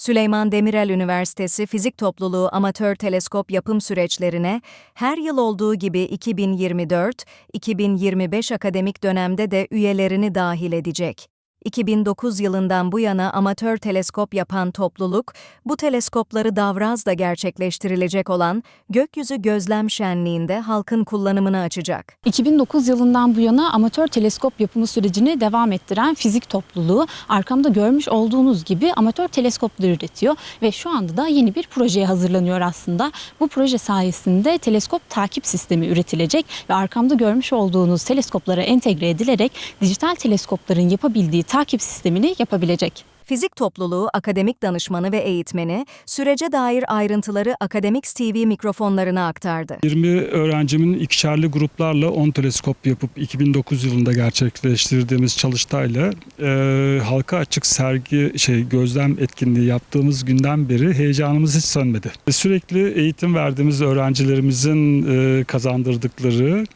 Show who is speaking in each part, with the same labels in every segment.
Speaker 1: Süleyman Demirel Üniversitesi Fizik Topluluğu amatör teleskop yapım süreçlerine her yıl olduğu gibi 2024-2025 akademik dönemde de üyelerini dahil edecek. 2009 yılından bu yana amatör teleskop yapan topluluk, bu teleskopları Davraz'da gerçekleştirilecek olan Gökyüzü Gözlem Şenliği'nde halkın kullanımını açacak.
Speaker 2: 2009 yılından bu yana amatör teleskop yapımı sürecini devam ettiren fizik topluluğu arkamda görmüş olduğunuz gibi amatör teleskoplar üretiyor ve şu anda da yeni bir projeye hazırlanıyor aslında. Bu proje sayesinde teleskop takip sistemi üretilecek ve arkamda görmüş olduğunuz teleskoplara entegre edilerek dijital teleskopların yapabildiği takip sistemini yapabilecek.
Speaker 1: Fizik topluluğu akademik danışmanı ve eğitmeni sürece dair ayrıntıları Akademik TV mikrofonlarına aktardı.
Speaker 3: 20 öğrencimin ikişerli gruplarla 10 teleskop yapıp 2009 yılında gerçekleştirdiğimiz çalıştayla e, halka açık sergi şey gözlem etkinliği yaptığımız günden beri heyecanımız hiç sönmedi. Sürekli eğitim verdiğimiz öğrencilerimizin e, kazandırdıkları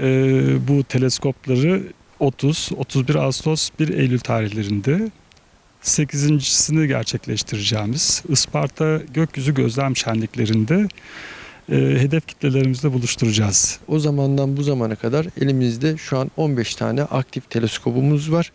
Speaker 3: e, bu teleskopları 30, 31 Ağustos, 1 Eylül tarihlerinde 8.sini gerçekleştireceğimiz Isparta Gökyüzü Gözlem Şenliklerinde e, hedef kitlelerimizle buluşturacağız.
Speaker 4: O zamandan bu zamana kadar elimizde şu an 15 tane aktif teleskopumuz var.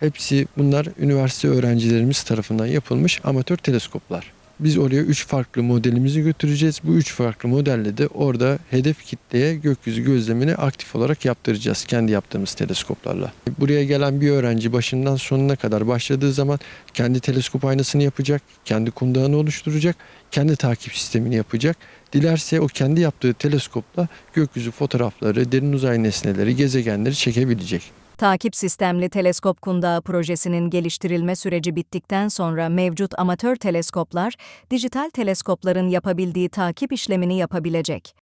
Speaker 4: Hepsi bunlar üniversite öğrencilerimiz tarafından yapılmış amatör teleskoplar. Biz oraya 3 farklı modelimizi götüreceğiz. Bu 3 farklı modelle de orada hedef kitleye gökyüzü gözlemini aktif olarak yaptıracağız kendi yaptığımız teleskoplarla. Buraya gelen bir öğrenci başından sonuna kadar başladığı zaman kendi teleskop aynasını yapacak, kendi kundağını oluşturacak, kendi takip sistemini yapacak. Dilerse o kendi yaptığı teleskopla gökyüzü fotoğrafları, derin uzay nesneleri, gezegenleri çekebilecek.
Speaker 1: Takip sistemli teleskop kundağı projesinin geliştirilme süreci bittikten sonra mevcut amatör teleskoplar, dijital teleskopların yapabildiği takip işlemini yapabilecek.